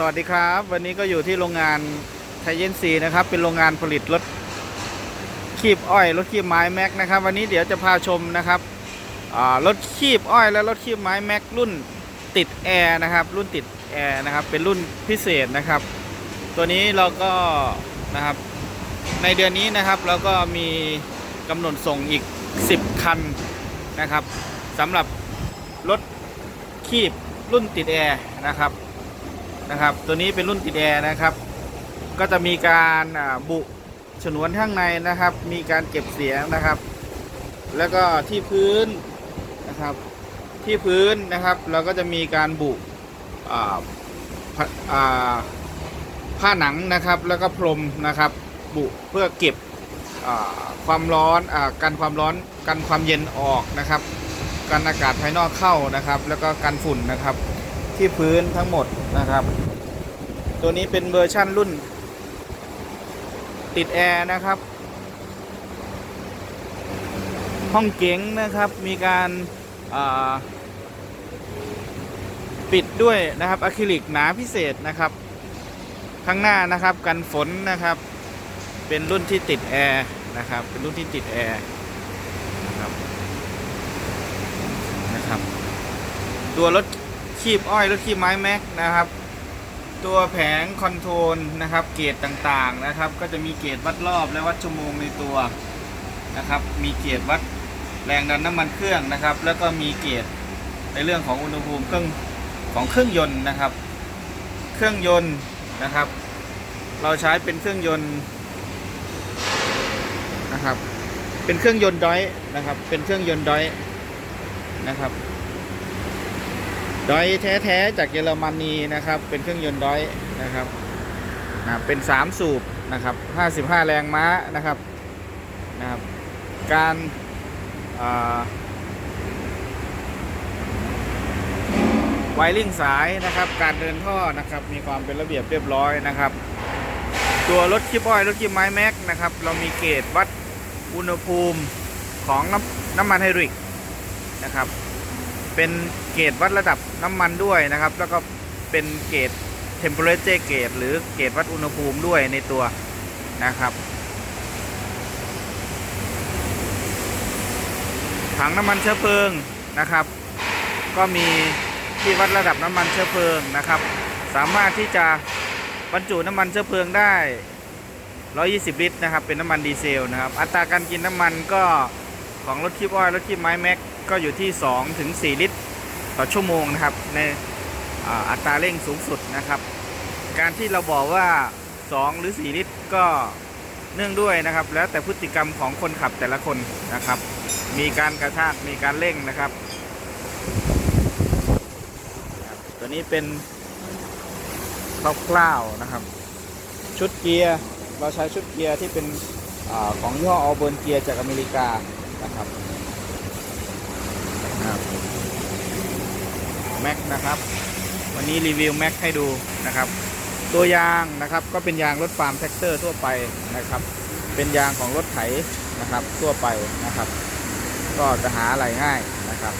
สวัสดีครับ วันนี้ก็อยู่ที่โรงงานไทเยนซีนะครับ เป็นโรงงานผลิตรถคีบอ้อยรถคีบไม้แม็กนะครับ วันนี้เดี๋ยวจะพาชมนะครับรถคีบอ้อยและรถคีบไม้แม็กรุ่นติดแอร์นะครับ รุ่นติดแอร์นะครับ เป็นรุ่นพิเศษนะครับ ตัวนี้เราก็นะครับในเดือนนี้นะครับเราก็มีกำหนดส่งอีก 10 คันนะครับสำหรับรถคีบรุ่นติดแอร์นะครับ นะครับ ตัวนี้เป็นรุ่นติดแอร์นะครับ ก็จะมีการบุฉนวนข้างในนะครับ มีการเก็บเสียงนะครับ แล้วก็ที่พื้นนะครับ ที่พื้นนะครับ เราก็จะมีการบุผ้าหนังนะครับ แล้วก็พรมนะครับ บุเพื่อเก็บความร้อนอกันความร้อนกันความเย็นออกนะครับ กันอากาศภายนอกเข้านะครับ แล้วก็กันฝุ่นนะครับ ที่พื้นทั้งหมดนะครับ ตัวนี้เป็นเวอร์ชั่นรุ่น ติดแอร์นะครับ ห้องเก๋งนะครับมีการาปิดด้วยนะครับอะคริลิกหนาพิเศษนะครับ ข้างหน้านะครับกันฝนนะครับ เป็นรุ่นที่ติดแอร์นะครับ เป็นรุ่นที่ติดแอร์นะครับนะครับ ตัวรถ คีบอ้อยรถคีบไม้แม็กนะครับ ตัวแผงคอนโทรลนะครับ เกจต่างๆนะครับ ก็จะมีเกจวัดรอบและวัดชั่วโมงในตัวนะครับ มีเกจวัดแรงดันน้ำมันเครื่องนะครับ แล้วก็มีเกจในเรื่องของอุณหภูมิเครื่องของเครื่องยนต์นะครับ เครื่องยนต์นะครับ เราใช้เป็นเครื่องยนต์นะครับ เป็นเครื่องยนต์ดอยนะครับ เป็นเครื่องยนต์ดอยนะครับ ดอยแท้ๆจากเยอรมนีนะครับ เป็นเครื่องยนต์ดอยนะครับนะเป็น 3 สูบนะครับ 55 แรงม้านะครับนะครับ การไวริ่งสายนะครับ การเดินท่อนะครับ มีความเป็นระเบียบเรียบร้อยนะครับ ตัวรถคิปอ้อยรถคิปไม้แม็กนะครับ เรามีเกจวัดอุณหภูมิของน้ำน้ำมันไฮดริกนะครับ เป็นเกจวัดระดับน้ำมันด้วยนะครับ แล้วก็เป็นเกจ temperature gauge หรือเกจวัดอุณหภูมิด้วยในตัวนะครับ ถังน้ำมันเชื้อเพลิงนะครับ ก็มีที่วัดระดับน้ำมันเชื้อเพลิงนะครับ สามารถที่จะบรรจุน้ำมันเชื้อเพลิงได้ 120 ลิตรนะครับ เป็นน้ำมันดีเซลนะครับ อัตราการกินน้ำมันก็ ของรถคีบอ้อยรถคีบไม้แม็กก็อยู่ที่ 2 ถึง 4 ลิตร ต่อชั่วโมงนะครับ ในอัตราเร่งสูงสุดนะครับ การที่เราบอกว่า 2 หรือ 4 ลิตรก็เนื่องด้วยนะครับ แล้วแต่พฤติกรรมของคนขับแต่ละคนนะครับ มีการกระชากมีการเร่งนะครับ ตัวนี้เป็นคร่าวๆนะครับ ชุดเกียร์เราใช้ชุดเกียร์ที่เป็นอของย่ห้อออเบิร์นเกียร์จากอเมริกา นะครับแม็กนะครับ วันนี้รีวิวแม็กให้ดูนะครับ ตัวยางนะครับก็เป็นยางรถฟาร์มแท็กเตอร์ทั่วไปนะครับ เป็นยางของรถไถนะครับทั่วไปนะครับ ก็จะหาอะไรง่ายนะครับ